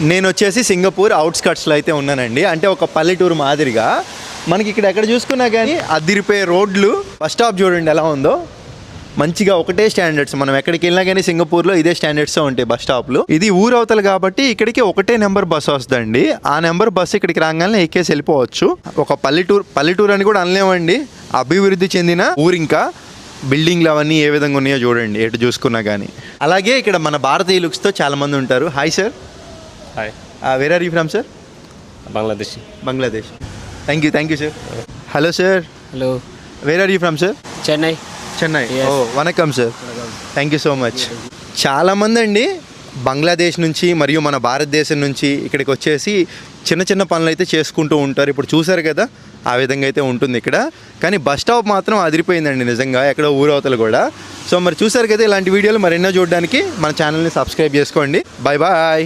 నేను వచ్చేసి సింగపూర్ అవుట్స్కట్స్లో అయితే ఉన్నానండి. అంటే ఒక పల్లెటూరు మాదిరిగా. మనకి ఇక్కడ ఎక్కడ చూసుకున్నా కానీ అద్దిరిపోయే రోడ్లు. బస్ స్టాప్ చూడండి ఎలా ఉందో. మంచిగా ఒకటే స్టాండర్డ్స్ మనం ఎక్కడికి వెళ్ళినా కానీ సింగపూర్లో ఇదే స్టాండర్డ్స్ ఉంటాయి బస్ స్టాప్లు. ఇది ఊరు అవతల కాబట్టి ఇక్కడికి ఒకటే నెంబర్ బస్ వస్తుందండి. ఆ నెంబర్ బస్ ఇక్కడికి రాగానే ఎక్కేసి వెళ్ళిపోవచ్చు. ఒక పల్లెటూరు పల్లెటూరు అని కూడా అనలేమండి. అభివృద్ధి చెందిన ఊరు ఇంకా. బిల్డింగ్లు అవన్నీ ఏ విధంగా ఉన్నాయో చూడండి ఎటు చూసుకున్నా కానీ అలాగే ఇక్కడ మన భారతీయ లుక్స్తో చాలామంది ఉంటారు. Hi sir hi where are you from sir Bangladesh Bangladesh thank you thank you sir hello sir hello where are you from sir Chennai Chennai Yes. Oh vanakkam sir thank you so much చాలామంది అండి బంగ్లాదేశ్ నుంచి మరియు మన భారతదేశం నుంచి ఇక్కడికి వచ్చేసి చిన్న చిన్న పనులు అయితే చేసుకుంటూ ఉంటారు. ఇప్పుడు చూసారు కదా ఆ విధంగా అయితే ఉంటుంది ఇక్కడ. కానీ బస్ స్టాప్ మాత్రం అదిరిపోయిందండి నిజంగా ఎక్కడ ఊరవతలు కూడా. సో మరి చూసారు కదా ఇలాంటి వీడియోలు మరెన్నో చూడడానికి మన ఛానల్ని సబ్స్క్రైబ్ చేసుకోండి. Bye bye.